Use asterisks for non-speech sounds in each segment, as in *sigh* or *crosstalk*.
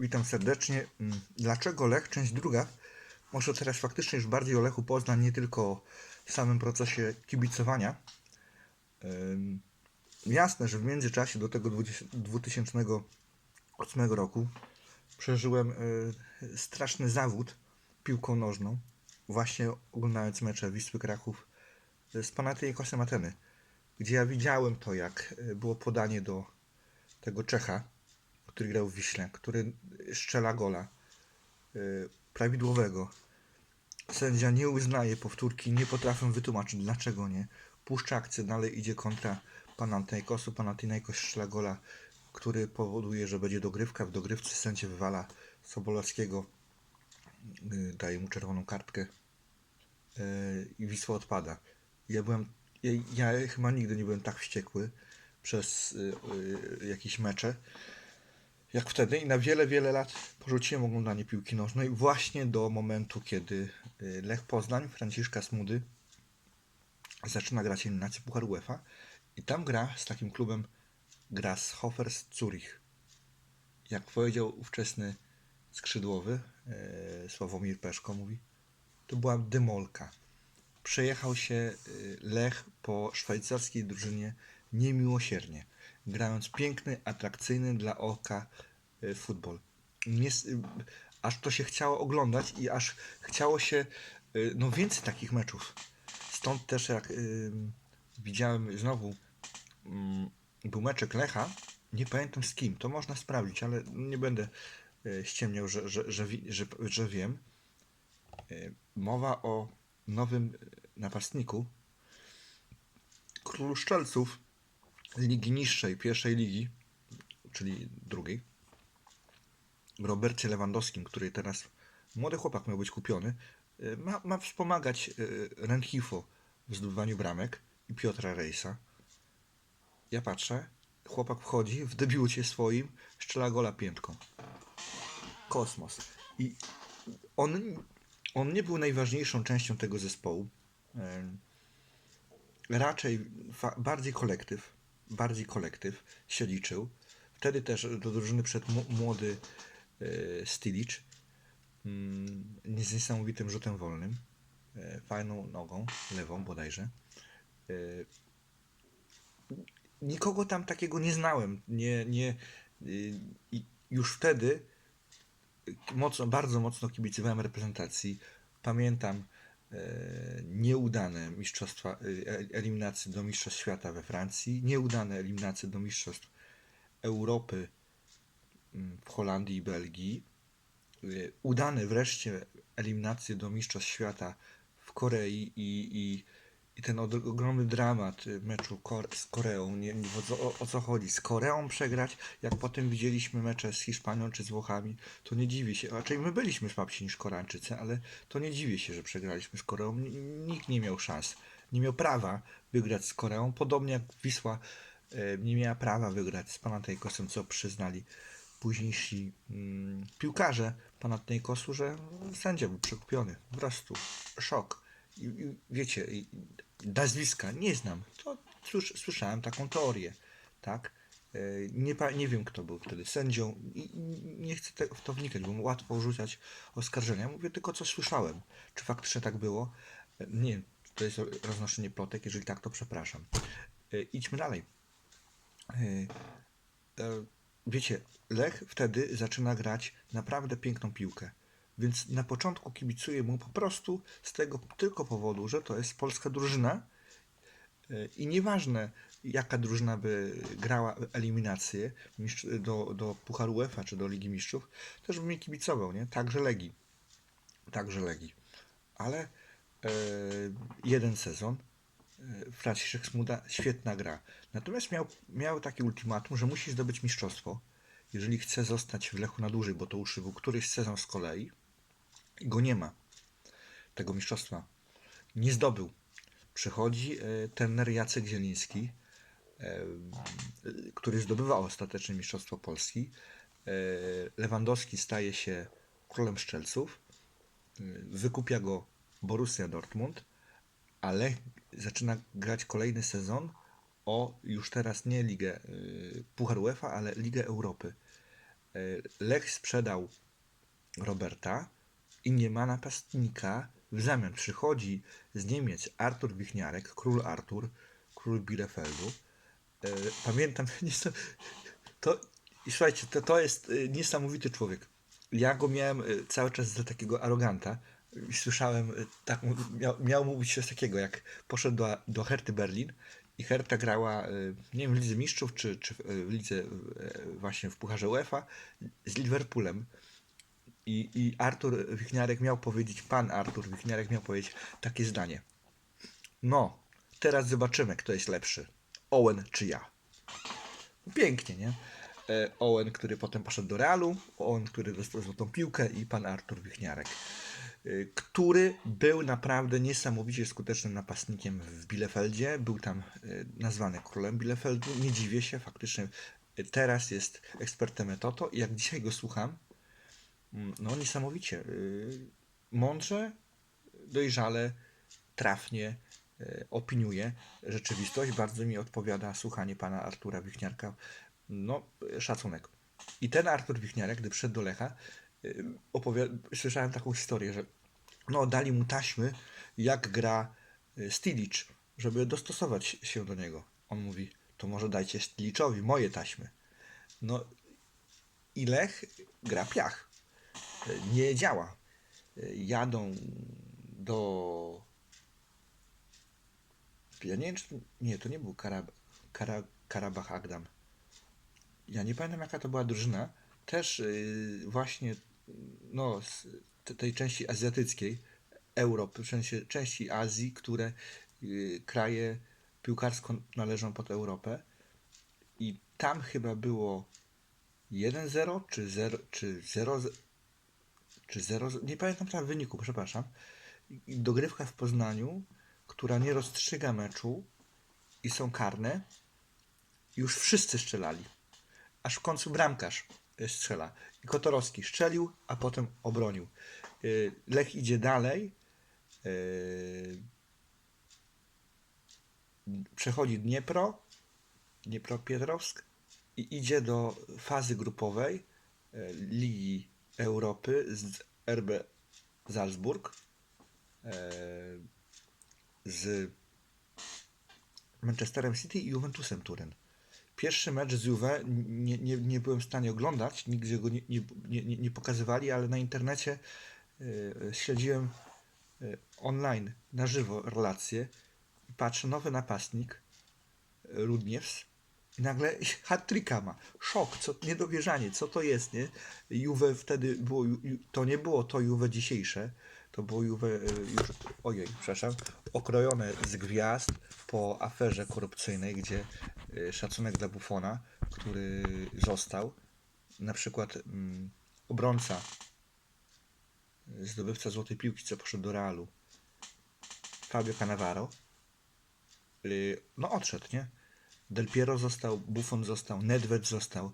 Witam serdecznie. Mm, Dlaczego Lech? Część druga. Może teraz faktycznie już bardziej o Lechu Poznań, nie tylko o samym procesie kibicowania. Jasne, że w międzyczasie do tego 20 2008 roku przeżyłem y, straszny zawód piłką nożną, właśnie oglądając mecze Wisły Kraków y, z Panathinaikosem Ateny, gdzie ja widziałem to, jak y, było podanie do tego Czecha, który grał w Wiśle, który strzela gola y, prawidłowego. Sędzia nie uznaje powtórki, nie potrafię wytłumaczyć dlaczego nie. Puszcza akcję, dalej idzie kontra Panathinaikosu. Panathinaikos strzela gola, który powoduje, że będzie dogrywka. W dogrywce sędzia wywala Sobolewskiego, y, daje mu czerwoną kartkę y, i Wisła odpada. Ja byłem, ja, ja chyba nigdy nie byłem tak wściekły przez y, y, jakieś mecze jak wtedy i na wiele, wiele lat porzuciłem oglądanie piłki nożnej właśnie do momentu, kiedy y, Lech Poznań, Franciszka Smudy zaczyna grać eliminację Puchar UEFA i tam gra z takim klubem Grasshopper z Zurich. Jak powiedział ówczesny skrzydłowy e, Sławomir Peszko mówi, to była demolka. Przejechał się y, Lech po szwajcarskiej drużynie niemiłosiernie, grając piękny, atrakcyjny dla oka y, futbol. Nie, y, aż to się chciało oglądać i aż chciało się y, no więcej takich meczów. Stąd też jak y, widziałem znowu mm, był meczek Lecha, nie pamiętam z kim, to można sprawdzić, ale nie będę y, ściemniał, że, że, że, że, że wiem. Y, Mowa o nowym y, napastniku, królu szczelców ligi niższej, pierwszej ligi, czyli drugiej, Robercie Lewandowskim, który teraz, młody chłopak miał być kupiony, y, ma, ma wspomagać y, Renhifo w zdobywaniu bramek i Piotra Rejsa. Ja patrzę, chłopak wchodzi w debiucie swoim, strzela gola piętką. Kosmos. I on, on nie był najważniejszą częścią tego zespołu. Raczej bardziej kolektyw, bardziej kolektyw się liczył. Wtedy też do drużyny przed młody e, Stilic mm, z niesamowitym rzutem wolnym, e, fajną nogą, lewą bodajże. E, nikogo tam takiego nie znałem. Nie, nie, y, już wtedy mocno, bardzo mocno kibicowałem reprezentacji. Pamiętam nieudane mistrzostwa, e, eliminacje do Mistrzostw Świata we Francji, nieudane eliminacje do Mistrzostw Europy mm, w Holandii i Belgii, e, udane wreszcie eliminacje do Mistrzostw Świata w Korei i, i, i ten ogromny dramat y, meczu Kor- z Koreą, nie, nie, o, o, co chodzi, z Koreą przegrać, jak potem widzieliśmy mecze z Hiszpanią czy z Włochami, to nie dziwię się, raczej my byliśmy słabsi niż Koreańczycy, ale to nie dziwię się, że przegraliśmy z Koreą, nikt nie miał szans, nie miał prawa wygrać z Koreą, podobnie jak Wisła e, nie miała prawa wygrać z Panathinaikosem, co przyznali późniejsi mm, piłkarze Panathinaikosu, że sędzia był przekupiony, po prostu szok. I, i, wiecie, i, nazwiska nie znam, to słysz, słyszałem taką teorię, tak? E, Nie, nie wiem, kto był wtedy sędzią i nie chcę te, w to wnikać, bo łatwo rzucać oskarżenia. Mówię tylko, co słyszałem. Czy faktycznie tak było? E, Nie, to jest roznoszenie plotek. Jeżeli tak, to przepraszam. E, Idźmy dalej. Wiecie, Lech wtedy zaczyna grać naprawdę piękną piłkę. Więc na początku kibicuję mu po prostu z tego tylko powodu, że to jest polska drużyna i nieważne jaka drużyna by grała eliminację do, do Pucharu UEFA czy do Ligi Mistrzów, też bym mi kibicował, nie? Także Legii. Także Legii. Ale e, jeden sezon e, Franciszek Smuda, świetna gra. Natomiast miał, miał takie ultimatum, że musi zdobyć mistrzostwo, jeżeli chce zostać w Lechu na dłużej, bo to już był któryś sezon z kolei go nie ma. Tego mistrzostwa. Nie zdobył. Przychodzi e, trener Jacek Zieliński, e, który zdobywa ostatecznie Mistrzostwo Polski. E, Lewandowski staje się królem szczelców. Wykupia go Borussia Dortmund, ale zaczyna grać kolejny sezon o już teraz nie Ligę Puchar UEFA, ale Ligę Europy. Lech sprzedał Roberta i nie ma napastnika. W zamian przychodzi z Niemiec Artur Wichniarek, król Artur, król Bielefeldu. E, Pamiętam, *laughs* to, i słuchajcie, to, to jest e, niesamowity człowiek. Ja go miałem e, cały czas za takiego aroganta i słyszałem, tak, miał, miał mówić coś takiego, jak poszedł do, do Herty Berlin i Herta grała, nie wiem, w Lidze Mistrzów, czy, czy w Lidze właśnie w Pucharze UEFA z Liverpoolem. I, I Artur Wichniarek miał powiedzieć, pan Artur Wichniarek miał powiedzieć takie zdanie. No, teraz zobaczymy, kto jest lepszy. Owen czy ja. Pięknie, nie? E, Owen, który potem poszedł do Realu, Owen, który dostał złotą piłkę i pan Artur Wichniarek, e, który był naprawdę niesamowicie skutecznym napastnikiem w Bielefeldzie. Był tam e, nazwany królem Bielefeldu. Nie dziwię się, faktycznie teraz jest ekspertem Etoto i jak dzisiaj go słucham, No, niesamowicie. y, Mądrze, dojrzale, trafnie y, opiniuje rzeczywistość. Bardzo mi odpowiada słuchanie pana Artura Wichniarka. No, szacunek. I ten Artur Wichniarek, gdy przyszedł do Lecha, y, słyszałem taką historię, że no, dali mu taśmy, jak gra Stilic, żeby dostosować się do niego. On mówi, to może dajcie Stiliczowi moje taśmy. No i Lech gra piach nie działa. Jadą do. Ja nie wiem, czy. Nie, to nie był Karab... Kara... Karabach Agdam. Ja nie pamiętam, jaka to była drużyna. Też yy, właśnie no, z te- tej części azjatyckiej, Europy, w sensie części Azji, które yy, kraje piłkarsko należą pod Europę. I tam chyba było 1-0 czy 0, czy 0, czy 0, nie pamiętam teraz wyniku, przepraszam. Dogrywka w Poznaniu, która nie rozstrzyga meczu i są karne. Już wszyscy strzelali. Aż w końcu bramkarz y, strzela. I Kotorowski strzelił, a potem obronił. Y, Lech idzie dalej. Y, Przechodzi Dniepro, Dniepropietrowsk i idzie do fazy grupowej e, Ligi Europy z RB Salzburg e, z Manchesterem City i Juventusem Turyn. Pierwszy mecz z Juve nie, nie, nie byłem w stanie oglądać, nigdzie go nie, nie, nie, nie- pokazywali, ale na internecie e, śledziłem e, online, na żywo relacje i patrzę, nowy napastnik Rudniews i nagle *laughs* hat-tricka ma. Szok, co, niedowierzanie, co to jest, nie? Juve wtedy było, to nie było to Juve dzisiejsze, to było Juve e, już, ojej, przepraszam, okrojone z gwiazd po aferze korupcyjnej, gdzie e, szacunek dla Buffona, który został, na przykład mm, obrońca, e, zdobywca złotej piłki, co poszedł do Realu, Fabio Cannavaro, y, no odszedł, nie? Del Piero został, Buffon został, Nedved został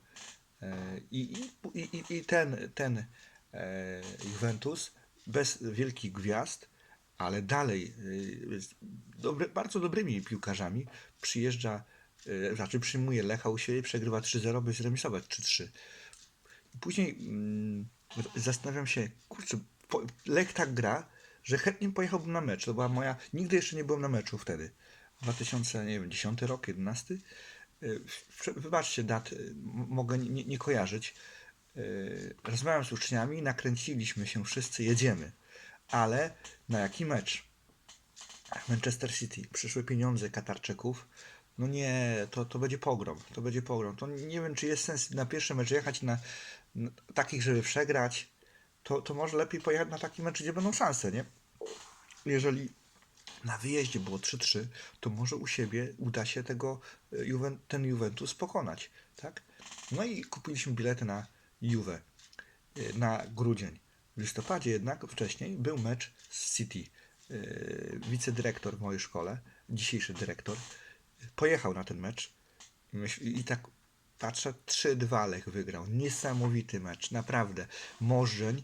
e, i, i, i, i ten, ten e, Juventus bez wielkich gwiazd, ale dalej e, z dobre, bardzo dobrymi piłkarzami przyjeżdża, znaczy przyjmuje Lecha u siebie, przegrywa 3-0, by zremisować 3-3. Później mm, zastanawiam się, kurczę, Lech tak gra, że chętnie pojechałbym na mecz. To była moja. Nigdy jeszcze nie byłem na meczu wtedy. 2010 rok, 11. Y, Wybaczcie dat, y, mogę nie, nie kojarzyć. Y, Rozmawiam z uczniami, nakręciliśmy się wszyscy, jedziemy. Ale na jaki mecz? Manchester City. Przyszły pieniądze Katarczyków. No nie, to, to będzie pogrom. To będzie pogrom. To nie wiem, czy jest sens na pierwszy mecz jechać na, na takich, żeby przegrać. To, to może lepiej pojechać na taki mecz, gdzie będą szanse, nie? Jeżeli na wyjeździe było 3-3, to może u siebie uda się tego e, ten Juventus pokonać, tak? No i kupiliśmy bilety na Juve e, na grudzień. W listopadzie jednak wcześniej był mecz z City. E, Wicedyrektor w mojej szkole, dzisiejszy dyrektor, pojechał na ten mecz i, tak patrzę, 3-2 Lech wygrał. Niesamowity mecz, naprawdę. Morzeń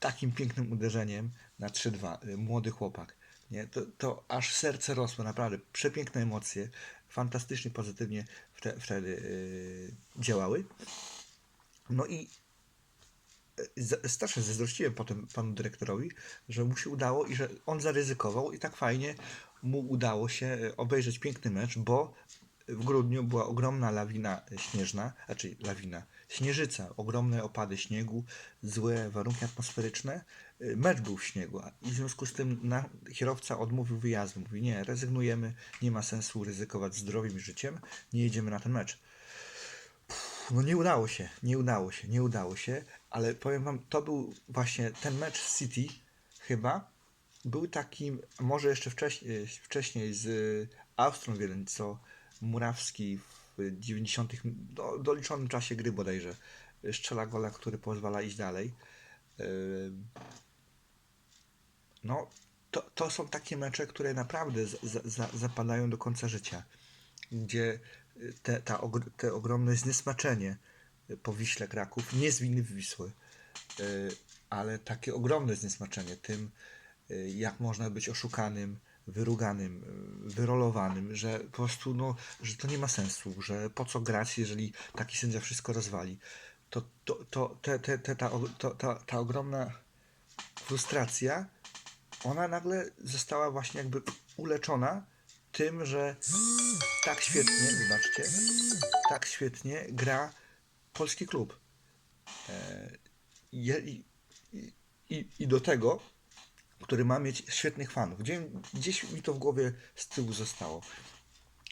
takim pięknym uderzeniem na 3-2. E, Młody chłopak. Nie? To, to aż serce rosło, naprawdę. Przepiękne emocje, fantastycznie pozytywnie wte, wtedy e, działały. No i za- strasznie zazdrościłem potem panu dyrektorowi, że mu się udało i że on zaryzykował i tak fajnie mu udało się e, obejrzeć piękny mecz, bo w grudniu była ogromna lawina śnieżna, znaczy lawina, śnieżyca, ogromne opady śniegu, złe warunki atmosferyczne. E, Mecz był w śniegu i w związku z tym na, kierowca odmówił wyjazdu. Mówi, nie, rezygnujemy, nie ma sensu ryzykować zdrowiem i życiem, nie jedziemy na ten mecz. No nie udało się, nie udało się, nie udało się, ale powiem wam, to był właśnie ten mecz City chyba był takim, może jeszcze wcześniej, wcześniej z Austrią Wiedeń, co Murawski w 90. Do, doliczonym czasie gry bodajże strzela gola, który pozwala iść dalej. Yy, No, to, to są takie mecze, które naprawdę za, za, zapadają do końca życia, gdzie y, te, ta, te ogromne zniesmaczenie y, po Wiśle Kraków, nie z winy Wisły, y, ale takie ogromne zniesmaczenie tym, jak można być oszukanym, wyruganym, wyrolowanym, że po prostu, no, że to nie ma sensu, że po co grać, jeżeli taki sędzia wszystko rozwali. To, to, to, te, te, te, ta, to, ta, ta ogromna frustracja, ona nagle została właśnie jakby uleczona tym, że tak świetnie, wybaczcie, tak świetnie gra polski klub. E, i, i, i, do tego, który ma mieć świetnych fanów. Gdzie, gdzieś mi to w głowie z tyłu zostało.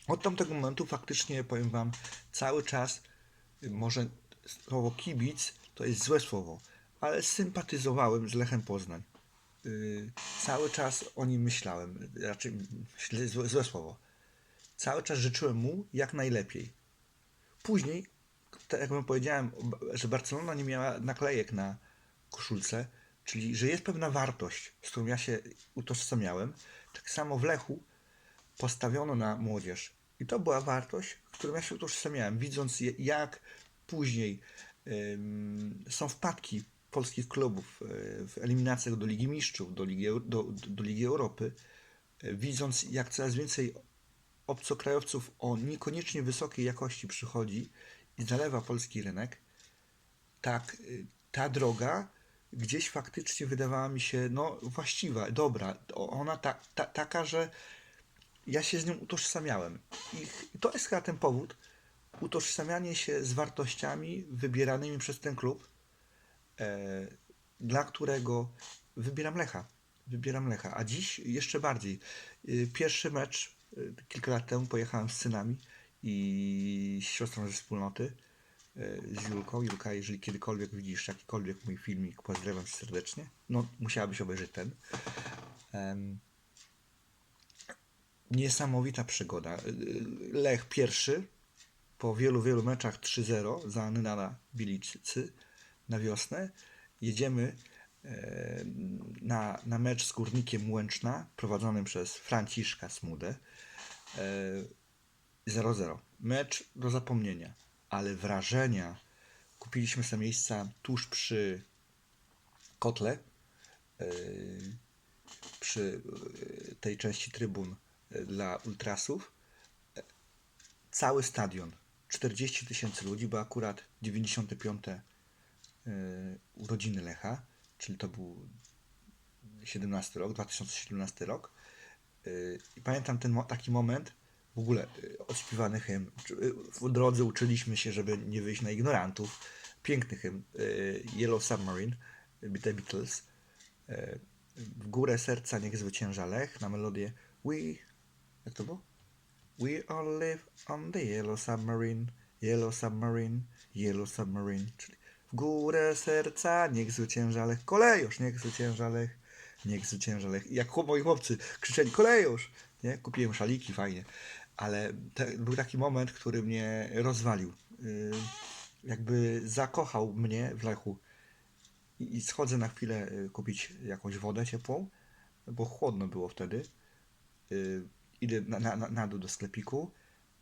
Od tamtego momentu faktycznie, powiem Wam, cały czas, może słowo kibic to jest złe słowo, ale sympatyzowałem z Lechem Poznań. Y, cały czas o nim myślałem, raczej złe, złe słowo. Cały czas życzyłem mu jak najlepiej. Później, tak jak powiedziałem, że Barcelona nie miała naklejek na koszulce, czyli że jest pewna wartość, z którą ja się utożsamiałem. Tak samo w Lechu postawiono na młodzież. I to była wartość, którą ja się utożsamiałem, widząc jak później ym, są wpadki polskich klubów y, w eliminacjach do Ligi Mistrzów, do Ligi, do, do, Ligi Europy, y, widząc jak coraz więcej obcokrajowców o niekoniecznie wysokiej jakości przychodzi i zalewa polski rynek, tak y, ta droga gdzieś faktycznie wydawała mi się no, właściwa, dobra. Ona ta, ta, taka, że ja się z nią utożsamiałem. I to jest chyba ten powód, utożsamianie się z wartościami wybieranymi przez ten klub, e, dla którego wybieram Lecha. Wybieram Lecha. A dziś jeszcze bardziej. Y, Pierwszy mecz y, kilka lat temu pojechałem z synami i z siostrą ze wspólnoty, z Julką. Julka, jeżeli kiedykolwiek widzisz jakikolwiek mój filmik, pozdrawiam serdecznie. No, musiałabyś obejrzeć ten. Niesamowita przygoda. Lech pierwszy po wielu, wielu meczach 3-0 za Nynala Bilicy wiosnę. Jedziemy e, na, na mecz z Górnikiem Łęczna prowadzonym przez Franciszka Smudę. E, 0-0. Mecz do zapomnienia, ale wrażenia. Kupiliśmy sobie miejsca tuż przy kotle, e, przy e, tej części trybun e, dla ultrasów. E, Cały stadion, 40 tysięcy ludzi, bo akurat 95 e, urodziny Lecha, czyli to był 17 rok, 2017 rok. Y, I pamiętam ten taki moment, w ogóle y, odśpiewany hymn. Y, W drodze uczyliśmy się, żeby nie wyjść na ignorantów. Piękny hymn. y, Yellow Submarine, y, The Beatles. Y, W górę serca niech zwycięża Lech na melodię We... Jak to było? We all live on the yellow submarine, yellow submarine, yellow submarine. Czyli górę serca niech zwycięża Lech. Kolejusz, niech zwycięża Lech. Niech zwycięża Lech. Jak chłop- moi chłopcy krzyczeli kolejusz, nie? Kupiłem szaliki, fajnie. Ale te, był taki moment, który mnie rozwalił. Yy, jakby zakochał mnie w Lechu. I, I schodzę na chwilę y, kupić jakąś wodę ciepłą, bo chłodno było wtedy. Y, idę na, na, na- dół do sklepiku,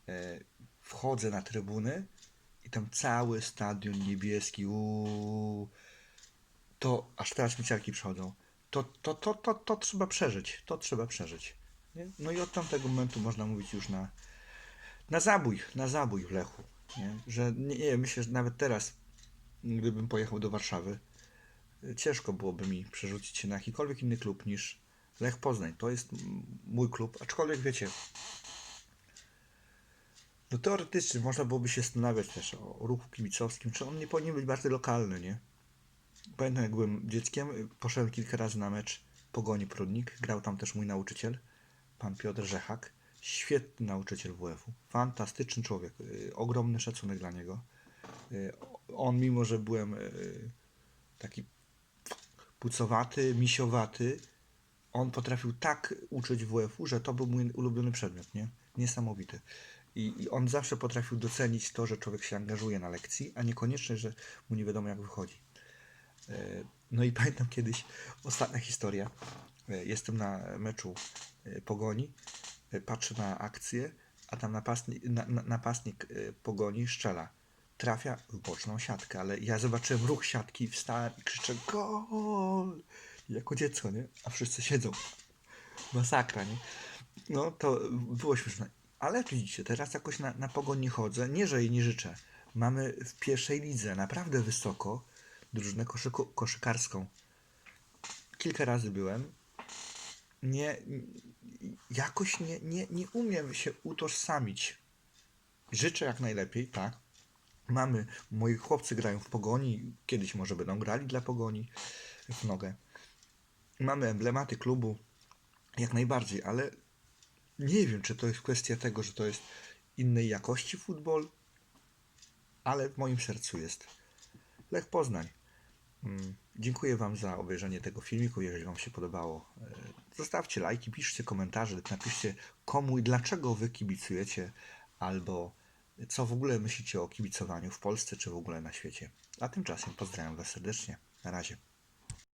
e, wchodzę na trybuny i tam cały stadion niebieski, uuu, to aż teraz mi ciarki przychodzą. To, to, to, to, to trzeba przeżyć, to trzeba przeżyć. Nie? No i od tamtego momentu można mówić już na, na zabój, na zabój w Lechu. Nie? Że nie, nie, myślę, że nawet teraz gdybym pojechał do Warszawy, y, ciężko byłoby mi przerzucić się na jakikolwiek inny klub niż Lech Poznań. To jest mój klub, aczkolwiek wiecie, no teoretycznie można byłoby się zastanawiać też o ruchu kibicowskim, czy on nie powinien być bardziej lokalny, nie? Pamiętam jak byłem dzieckiem, poszedłem kilka razy na mecz Pogoni Prudnik, grał tam też mój nauczyciel, pan Piotr Rzechak, świetny nauczyciel WF-u, fantastyczny człowiek, y, ogromny szacunek dla niego. Y, On mimo, że byłem y, taki pucowaty, misiowaty, on potrafił tak uczyć WF-u, że to był mój ulubiony przedmiot, nie? Niesamowity. I, I on zawsze potrafił docenić to, że człowiek się angażuje na lekcji, a niekoniecznie, że mu nie wiadomo jak wychodzi. E, No i *laughs* pamiętam kiedyś, ostatnia historia, e, jestem na meczu e, Pogoni, patrzę na akcję, a tam napastnik, na, na, napastnik Pogoni szczela. Trafia w boczną siatkę, ale ja zobaczyłem ruch siatki, wstałem i krzyczę gol! Jako dziecko, nie? A wszyscy siedzą. Masakra, nie? No to było śmieszne. Ale widzicie, teraz jakoś na, na pogoń nie chodzę. Nie, że jej nie życzę. Mamy w pierwszej lidze naprawdę wysoko drużynę koszyku, koszykarską. Kilka razy byłem. Nie, jakoś nie, nie, nie umiem się utożsamić. Życzę jak najlepiej, tak. Mamy, moi chłopcy grają w pogoni, kiedyś może będą grali dla pogoni w nogę. Mamy emblematy klubu, jak najbardziej, ale nie wiem, czy to jest kwestia tego, że to jest innej jakości futbol, ale w moim sercu jest. Lech Poznań. Mm, Dziękuję Wam za obejrzenie tego filmiku. Jeżeli Wam się podobało, e, zostawcie lajki, piszcie komentarze, napiszcie komu i dlaczego Wy kibicujecie, albo co w ogóle myślicie o kibicowaniu w Polsce, czy w ogóle na świecie. A tymczasem pozdrawiam Was serdecznie. Na razie.